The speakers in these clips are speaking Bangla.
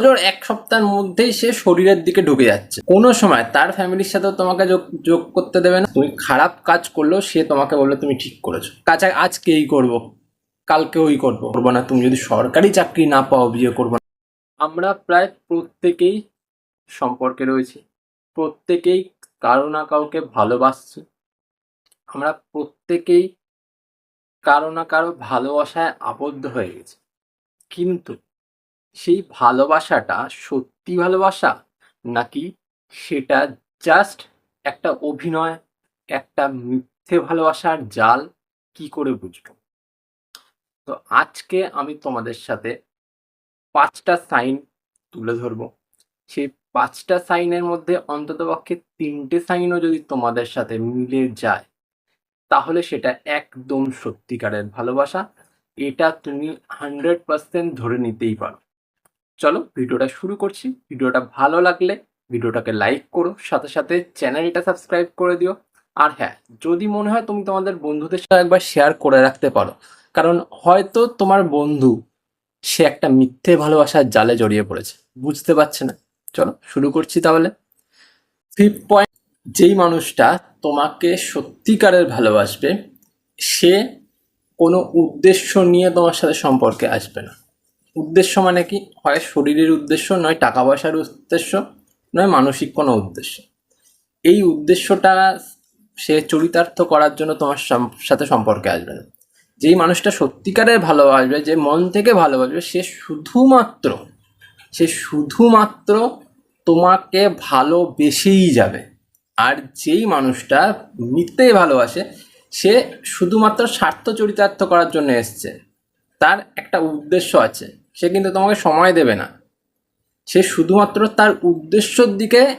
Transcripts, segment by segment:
জোর এক সপ্তাহের মধ্যেই সে শরীরের দিকে ঢুকে যাচ্ছে। কোনো সময় তার ফ্যামিলির সাথেও তোমাকে যোগ যোগ করতে দেবে না। তুমি খারাপ কাজ করলেও সে তোমাকে বলল তুমি ঠিক করেছ। কাজ আজকে এই করব? কালকে ওই করব। করব না। তুমি যদি সরকারি চাকরি না পাও, বিয়ে করব না। আমরা প্রায় প্রত্যেকেই সম্পর্কে রয়েছি। প্রত্যেকেই কারও না কাউকে ভালোবাসছি। আমরা প্রত্যেকেই কারও না কারও ভালোবাসায় আবদ্ধ হয়ে গেছি। কিন্তু সেই ভালোবাসাটা সত্যি ভালোবাসা, নাকি সেটা জাস্ট একটা অভিনয়, একটা মিথ্যে ভালোবাসার জাল? কি করে বুঝব? তো আজকে আমি তোমাদের সাথে পাঁচটা সাইন তুলে ধরবো। সেই পাঁচটা সাইনের মধ্যে অন্ততপক্ষে তিনটে সাইনও যদি তোমাদের সাথে মিলে যায়, তাহলে সেটা একদম সত্যিকারের ভালোবাসা। এটা তুমি হান্ড্রেড পার্সেন্ট ধরে নিতেই পারো। চলো ভিডিওটা শুরু করছি। ভিডিওটা ভালো লাগলে ভিডিওটাকে লাইক করো, সাথে সাথে চ্যানেলটা সাবস্ক্রাইব করে দিও। আর হ্যাঁ যদি মনে হয় তুমি তোমাদের বন্ধুদের সাথে একবার শেয়ার করে রাখতে পারো, কারণ হয়তো তোমার বন্ধু সে একটা মিথ্যে ভালোবাসার জালে জড়িয়ে পড়েছে, বুঝতে পারছে না। চলো শুরু করছি তাহলে। ফিফথ পয়েন্ট যেই মানুষটা তোমাকে সত্যিকারের ভালোবাসবে, সে কোনো উদ্দেশ্য নিয়ে তোমার সাথে সম্পর্কে আসবে না। উদ্দেশ্য মানে কি? হয় শরীরের উদ্দেশ্য, নয় টাকা পয়সার উদ্দেশ্য, নয় মানসিক কোনো উদ্দেশ্য। এই উদ্দেশ্যটা সে চরিতার্থ করার জন্য তোমার সাথে সম্পর্কে আসবে না। যেই মানুষটা সত্যিকারের ভালোবাসবে, যে মন থেকে ভালোবাসবে, সে শুধুমাত্র সে শুধুমাত্র তোমাকে ভালোবেসেই যাবে। আর যেই মানুষটা মিথ্যে ভালোবাসে, সে শুধুমাত্র স্বার্থ চরিতার্থ করার জন্য এসছে। তার একটা উদ্দেশ্য আছে। সে কিন্তু তোমাকে সময় দেবে না। সে শুধুমাত্র তার উদ্দেশ্যর দিকে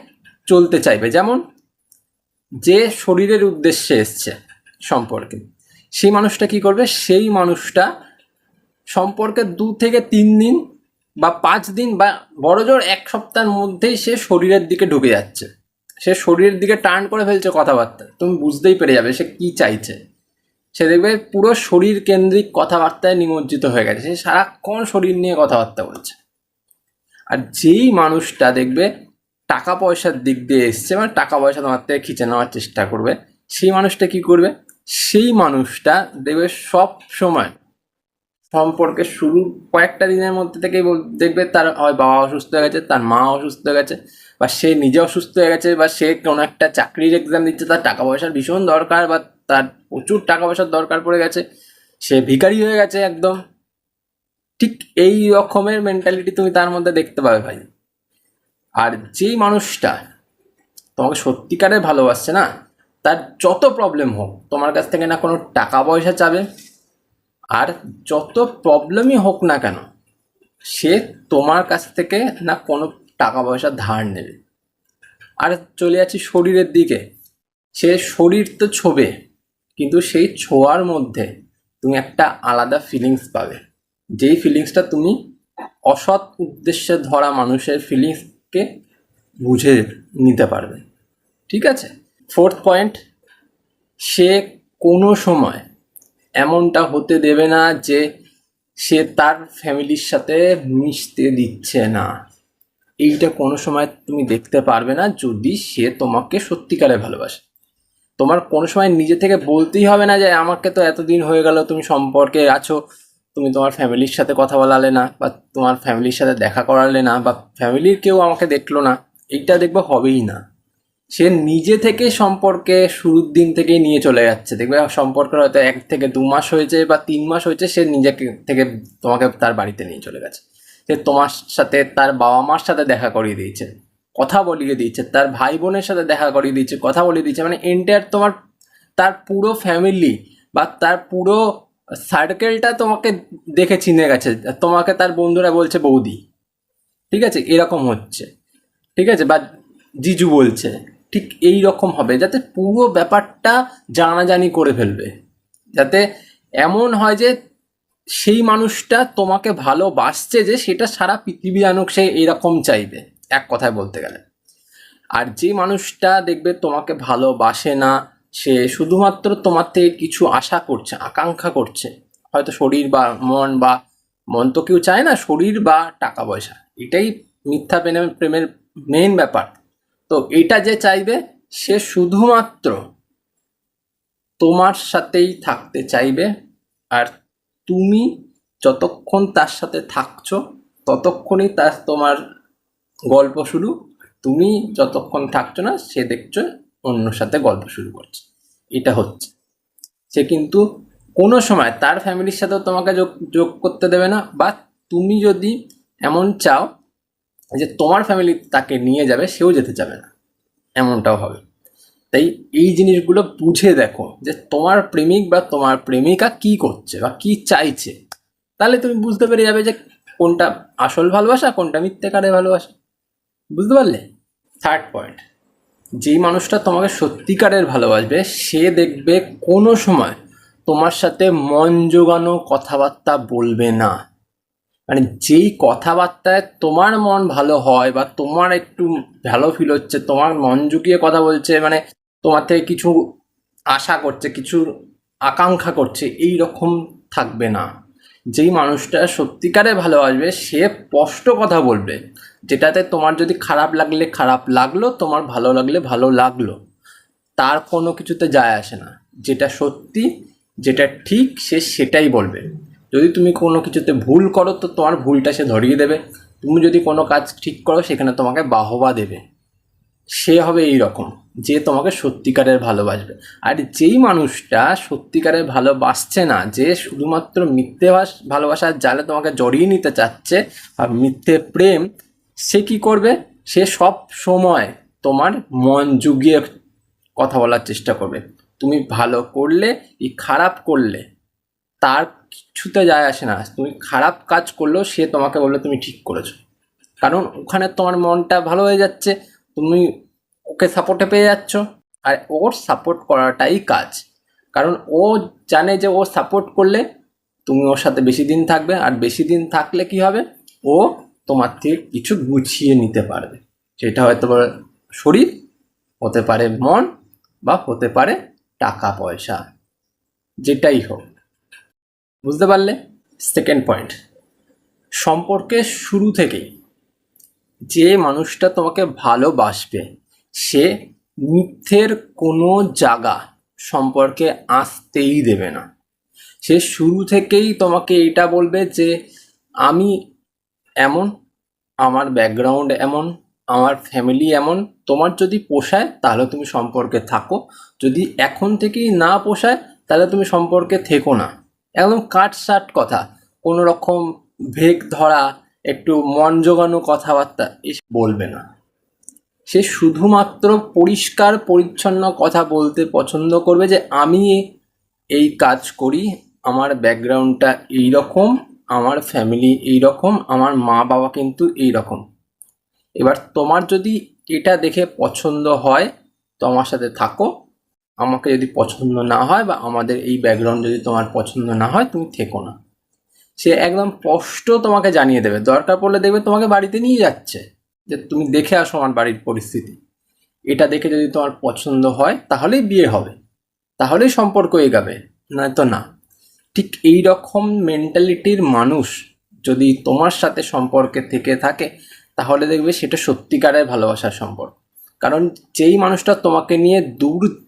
চলতে চাইবে। যেমন যে শরীরের উদ্দেশ্যে এসছে সম্পর্কে, সেই মানুষটা কি করবে? সেই মানুষটা সম্পর্কে দু থেকে তিন দিন বা পাঁচ দিন বা বড়জোর এক সপ্তাহের মধ্যেই সে শরীরের দিকে ঢুকে যাচ্ছে। সে শরীরের দিকে টার্ন করে ফেলছে কথাবার্তা। তুমি বুঝতেই পেরে যাবে সে কি চাইছে। সে দেখবে পুরো শরীর কেন্দ্রিক কথাবার্তায় নিমজ্জিত হয়ে গেছে। সে সারাক্ষণ শরীর নিয়ে কথাবার্তা বলছে। আর যেই মানুষটা দেখবে টাকা পয়সার দিক দিয়ে এসছে মানে টাকা পয়সা তোমার থেকে খিচে নেওয়ার চেষ্টা করবে, সেই মানুষটা কি করবে? সেই মানুষটা দেখবে সব সময় সম্পর্কে শুরু কয়েকটা দিনের মধ্যে থেকেই দেখবে তার হয় বাবা অসুস্থ হয়ে গেছে, তার মা অসুস্থ হয়ে গেছে, বা সে নিজে অসুস্থ হয়ে গেছে, বা সে কোনো একটা চাকরির এক্সাম দিচ্ছে, তার টাকা পয়সার ভীষণ দরকার, বা তার প্রচুর টাকা পয়সার দরকার পড়ে গেছে। সে ভিখারি হয়ে গেছে একদম। ঠিক এই রকমের মেন্টালিটি তুমি তার মধ্যে দেখতে পাবে ভাই। আর যেই মানুষটা তোমাকে সত্যিকারের ভালোবাসছে না, তার যত প্রবলেম হোক, তোমার কাছ থেকে না কোনো টাকা পয়সা চাবে, আর যত প্রবলেমই হোক না কেন, সে তোমার কাছ থেকে না কোনো টাকা পয়সা ধার নেবে। আর চলে যাচ্ছি শরীরের দিকে। সে শরীর তো ছোবে। কিন্তু সেই ছোঁয়ার মধ্যে তুমি একটা আলাদা ফিলিংস পাবে। যেই ফিলিংসটা তুমি অসৎ উদ্দেশ্যে ধরা মানুষের ফিলিংসকে বুঝে নিতে পারবে। ঠিক আছে? ফোর্থ পয়েন্ট সে কোনো সময় এমনটা হতে দেবে না যে সে তার ফ্যামিলির সাথে মিশতে দিচ্ছে না। এইটা কোনো সময় তুমি দেখতে পারবে না যদি সে তোমাকে সত্যিকারে ভালোবাসে। তোমার কোনো সময় নিজে থেকে বলতেই হবে না যে, আমাকে তো এতদিন হয়ে গেল, তুমি সম্পর্কে আছো, তুমি তোমার ফ্যামিলির সাথে কথা বলালে না, বা তোমার ফ্যামিলির সাথে দেখা করালে না, বা ফ্যামিলির কেউ আমাকে দেখল না। এইটা দেখবে হবেই না। সে নিজে থেকে সম্পর্কে শুরুর দিন থেকেই নিয়ে চলে যাচ্ছে। দেখবে সম্পর্কের হয়তো এক থেকে দু মাস হয়েছে, বা তিন মাস হয়েছে, সে নিজেকে থেকে তোমাকে তার বাড়িতে নিয়ে চলে গেছে। সে তোমার সাথে, তার বাবা মার সাথে দেখা করিয়ে দিয়েছে। কথা বলিয়ে দিয়েছে, তার ভাই বোনের সাথে দেখা করিয়ে দিয়েছে, কথা বলিয়ে দিয়েছে মানে এন্টায়ার তোমার, তার পুরো ফ্যামিলি বা তার পুরো সার্কেলটা তোমাকে দেখে চিনে গেছে, তোমাকে তার বন্ধুরা বলছে বৌদি। ঠিক আছে? এরকম হচ্ছে। ঠিক আছে? বা জিজু বলছে, ঠিক এই রকম হবে, যাতে পুরো ব্যাপারটা জানাজানি করে ফেলবে। যাতে এমন হয় যে সেই মানুষটা তোমাকে ভালোবাসছে যে সেটা সারা পৃথিবী জানুক সে এরকম চাইবে। এক কথায় বলতে গেলে। আর যে মানুষটা দেখবে তোমাকে ভালোবাসে না, সে শুধুমাত্র তোমার থেকে কিছু আশা করছে, আকাঙ্ক্ষা করছে। হয়তো শরীর বা মন বা মন তো কেউ চায় না, শরীর বা টাকা পয়সা। এটাই মিথ্যা প্রেমের প্রেমের মেইন ব্যাপার। তো এটা যে চাইবে, সে শুধুমাত্র তোমার সাথেই থাকতে চাইবে। আর তুমি যতক্ষণ তার সাথে থাকছো, ততক্ষণই তার তোমার গল্প শুরু, তুমি যতক্ষণ থাকছো না, সে দেখছ অন্য সাথে গল্প শুরু করছে। এটা হচ্ছে। সে কিন্তু কোনো সময় তার ফ্যামিলির সাথেও তোমাকে যোগ যোগ করতে দেবে না, বা তুমি যদি এমন চাও যে তোমার ফ্যামিলি তাকে নিয়ে যাবে, সেও যেতে চাবে না। এমনটাও হবে। তাই এই জিনিসগুলো বুঝে দেখো যে তোমার প্রেমিক বা তোমার প্রেমিকা কি করছে বা কি চাইছে। তাহলে তুমি বুঝতে পেরে যাবে যে কোনটা আসল ভালোবাসা, কোনটা মিথ্যেকারে ভালোবাসা। বুঝতে পারলে? থার্ড পয়েন্ট যেই মানুষটা তোমাকে সত্যিকারের ভালোবাসবে, সে দেখবে কোনো সময় তোমার সাথে মন জোগানো কথাবার্তা বলবে না। মানে যেই কথাবার্তায় তোমার মন ভালো হয় বা তোমার একটু ভালো ফিল হচ্ছে, তোমার মন জুগিয়ে কথা বলছে মানে তোমার থেকে কিছু আশা করছে, কিছু আকাঙ্ক্ষা করছে, এই রকম থাকবে না। যেই মানুষটা সত্যিকারে ভালোবাসবে, সে স্পষ্ট কথা বলবে। যেটাতে তোমার যদি খারাপ লাগলে খারাপ লাগল, তোমার ভালো লাগলে ভালো লাগল। তার কোনো কিছুতে যায় আসে না। যেটা সত্যি, যেটা ঠিক, সে সেটাই বলবে। যদি তুমি কোনো কিছুতে ভুল করো, তো তোমার ভুলটা সে ধরিয়ে দেবে। তুমি যদি কোনো কাজ ঠিক করো, সেখানে তোমাকে বাহবা দেবে। সে হবে এই রকম যে তোমাকে সত্যিকারের ভালোবাসবে। আর যেই মানুষটা সত্যিকারের ভালোবাসছে না, যে শুধুমাত্র মিথ্যে ভালোবাসার জালে তোমাকে জড়িয়ে নিতে চাচ্ছে আর মিথ্যে প্রেম, সে কি করবে? সে সব সময় তোমার মন জুগিয়ে কথা বলার চেষ্টা করবে। তুমি ভালো করলে কি খারাপ করলে? তার কিছুতে যায় আসে না। তুমি খারাপ কাজ করলেও সে তোমাকে বলবে, তুমি ঠিক করেছ। কারণ ওখানে তোমার মনটা ভালো হয়ে যাচ্ছে। তুমি ওকে সাপোর্টে পেয়ে যাচ্ছ। আর ওর সাপোর্ট করাটাই কাজ। কারণ ও জানে যে ও সাপোর্ট করলে তুমি ওর সাথে বেশি দিন থাকবে। আর বেশি দিন থাকলে কি হবে? ও তোমার থেকে কিছু গুছিয়ে নিতে পারবে। সেটা হয়তো শরীর, হতে পারে মন বা হতে পারে টাকা পয়সা। যেটাই হোক। বুঝতে পারলে? সেকেন্ড পয়েন্ট সম্পর্কের শুরু থেকেই যে মানুষটা তোমাকে ভালোবাসবে, সে মিথ্যের কোনো জায়গা সম্পর্কে আসতেই দেবে না। সে শুরু থেকেই তোমাকে এটা বলবে যে, আমি এমন, আমার ব্যাকগ্রাউন্ড এমন, আমার ফ্যামিলি এমন, তোমার যদি পোষায় তাহলে তুমি সম্পর্কে থাকো, যদি এখন থেকেই না পোষায় তাহলে তুমি সম্পর্কে থেকো না। একদম কাট সাট কথা। কোনো রকম ভেগ ধরা একটু মন জোগানো কথাবার্তা বলবে না। সে শুধুমাত্র পরিষ্কার, পরিচ্ছন্ন কথা বলতে পছন্দ করবে যে, আমি এই কাজ করি, আমার ব্যাকগ্রাউন্ডটা এই রকম আমার ফ্যামিলি এই রকম আমার মা বাবা কিন্তু এই রকম এবার তোমার যদি এটা দেখে পছন্দ হয় তো আমার সাথে থাকো। আমাকে যদি পছন্দ না হয় বা আমাদের এই ব্যাকগ্রাউন্ড যদি তোমার পছন্দ না হয়, তুমি থেকো না। সে একদম স্পষ্ট তোমাকে জানিয়ে দেবে। দরকার পড়লে দেখবে তোমাকে বাড়িতে নিয়ে যাচ্ছে। যে তুমি দেখে আসো আমার বাড়ির পরিস্থিতি। এটা দেখে যদি তোমার পছন্দ হয়, তাহলেই বিয়ে হবে। তাহলেই সম্পর্ক এগাবে, নয়তো না। ঠিক এই রকম মেন্টালিটির মানুষ যদি তোমার সাথে সম্পর্কে থেকে থাকে, তাহলে দেখবে সেটা সত্যিকারের ভালোবাসার সম্পর্ক। কারণ যেই মানুষটা তোমাকে নিয়ে দূর,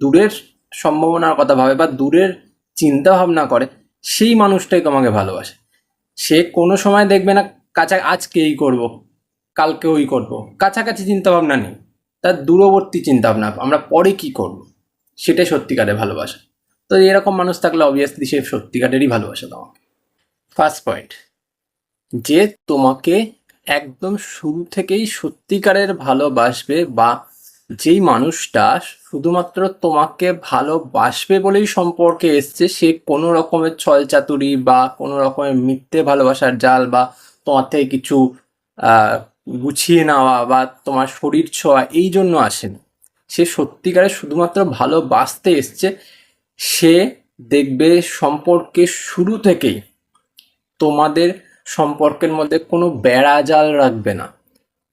দূরের সম্ভাবনার কথা ভাবে বা দূরের চিন্তা ভাবনা করে সেই মানুষটাই তোমাকে ভালোবাসে। সে কোনো সময় দেখবে না কাছা আজকে এই করব কালকে ওই করব। কাছাকাছি চিন্তাভাবনা নেই, তার দূরবর্তী চিন্তা ভাবনা আমরা পরে কি করব? সেটাই সত্যিকারের ভালোবাসা। তো এরকম মানুষ থাকলে অবভিয়াসলি সে সত্যিকারেরই ভালোবাসা তোমাকে। ফার্স্ট পয়েন্ট যে তোমাকে একদম শুরু থেকেই সত্যিকারের ভালোবাসবে বা যেই মানুষটা শুধুমাত্র তোমাকে ভালোবাসবে বলেই সম্পর্কে এসছে, সে কোনো রকমের ছলচাতুরি বা কোনো রকমের মিথ্যে ভালোবাসার জাল বা তোমার থেকে কিছু গুছিয়ে নেওয়া বা তোমার শরীর ছোঁয়া এই জন্য আসেনি। সে সত্যিকারের শুধুমাত্র ভালোবাসতে এসছে, সে দেখবে সম্পর্কের শুরু থেকেই তোমাদের সম্পর্কের মধ্যে কোনো বেড়া জাল রাখবে না,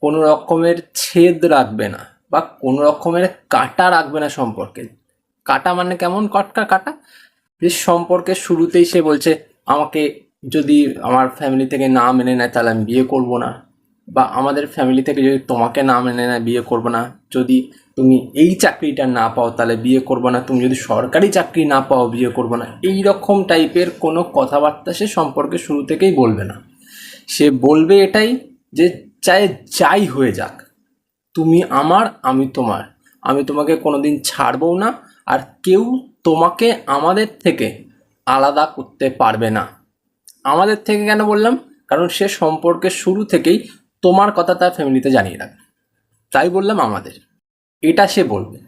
কোনো রকমের ছেদ রাখবে না। বা কোনো রকমের কাটা রাখবে না সম্পর্কে। কাটা মানে কেমন? কটকা কাটা। যে সম্পর্কের শুরুতেই সে বলছে, আমাকে যদি আমার ফ্যামিলি থেকে না মেনে নেয়, তাহলে আমি বিয়ে করব না। বা, আমাদের ফ্যামিলি থেকে যদি তোমাকে না মেনে নেয়, বিয়ে করব না। যদি তুমি এই চাকরিটা না পাও, তাহলে বিয়ে করব না। তুমি যদি সরকারি চাকরি না পাও, বিয়ে করব না। এই রকম টাইপের কোনো কথাবার্তা সে সম্পর্কে শুরু থেকেই বলবে না। সে বলবে এটাই যে চাই যাই হয়ে যাক। তুমি আমার, আমি তোমার। আমি তোমাকে কোনো দিন ছাড়বও না আর কেউ তোমাকে আমাদের থেকে আলাদা করতে পারবে না। আমাদের থেকে কেন বললাম? কারণ সে সম্পর্কে শুরু থেকেই তোমার কথা তার ফ্যামিলিতে জানিয়ে রাখবে তাই বললাম আমাদের। এটা সে বলবে।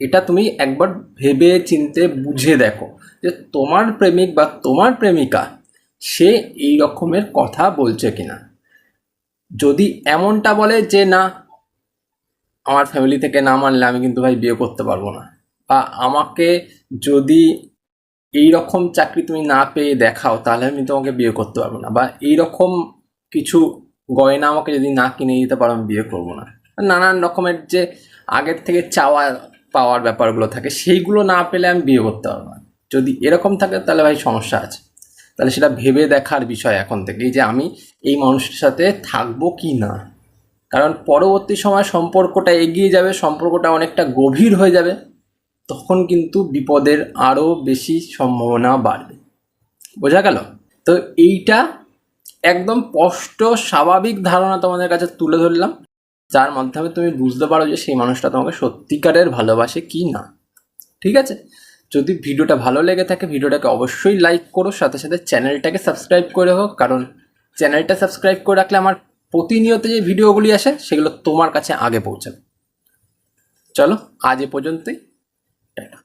এটা তুমি একবার ভেবে চিনতে বুঝে দেখো যে তোমার প্রেমিক বা তোমার প্রেমিকা সে এই রকমের কথা বলছে কিনা। যদি এমনটা বলে যে না আমার ফ্যামিলি থেকে না মানলে আমি কিন্তু ভাই বিয়ে করতে পারব না। বা আমাকে যদি এই রকম চাকরি তুমি না পেয়ে দেখাও, তাহলে আমি তোমাকে বিয়ে করতে পারব না। বা এই রকম কিছু গয়না আমাকে যদি না কিনে দিতে পারো, আমি বিয়ে করব না। নানান রকমের যে আগের থেকে চাওয়া পাওয়ার ব্যাপারগুলো থাকে, সেইগুলো না পেলে আমি বিয়ে করতে পারব না। যদি এরকম থাকে, তাহলে ভাই সমস্যা আছে। তাহলে সেটা ভেবে দেখার বিষয় এখন থেকেই যে আমি এই মানুষের সাথে থাকব কি না। কারণ পরবর্তী সময় সম্পর্কটা এগিয়ে যাবে, সম্পর্কটা অনেকটা গভীর হয়ে যাবে, তখন কিন্তু বিপদের আরও বেশি সম্ভাবনা বাড়বে। বোঝা গেল? তো এইটা একদম স্পষ্ট, স্বাভাবিক ধারণা তোমাদের কাছে তুলে ধরলাম, যার মাধ্যমে তুমি বুঝতে পারো যে সেই মানুষটা তোমাকে সত্যিকারের ভালোবাসে কি না। ঠিক আছে? যদি ভিডিওটা ভালো লেগে থাকে, ভিডিওটাকে অবশ্যই লাইক করো, সাথে সাথে চ্যানেলটাকে সাবস্ক্রাইব করে হোক কারণ চ্যানেলটা সাবস্ক্রাইব করে রাখলে আমার প্রতিনিয়ত যে ভিডিওগুলি আসে সেগুলো তোমার কাছে আগে পৌঁছাবে। চলো আজ এ পর্যন্তই টাটা।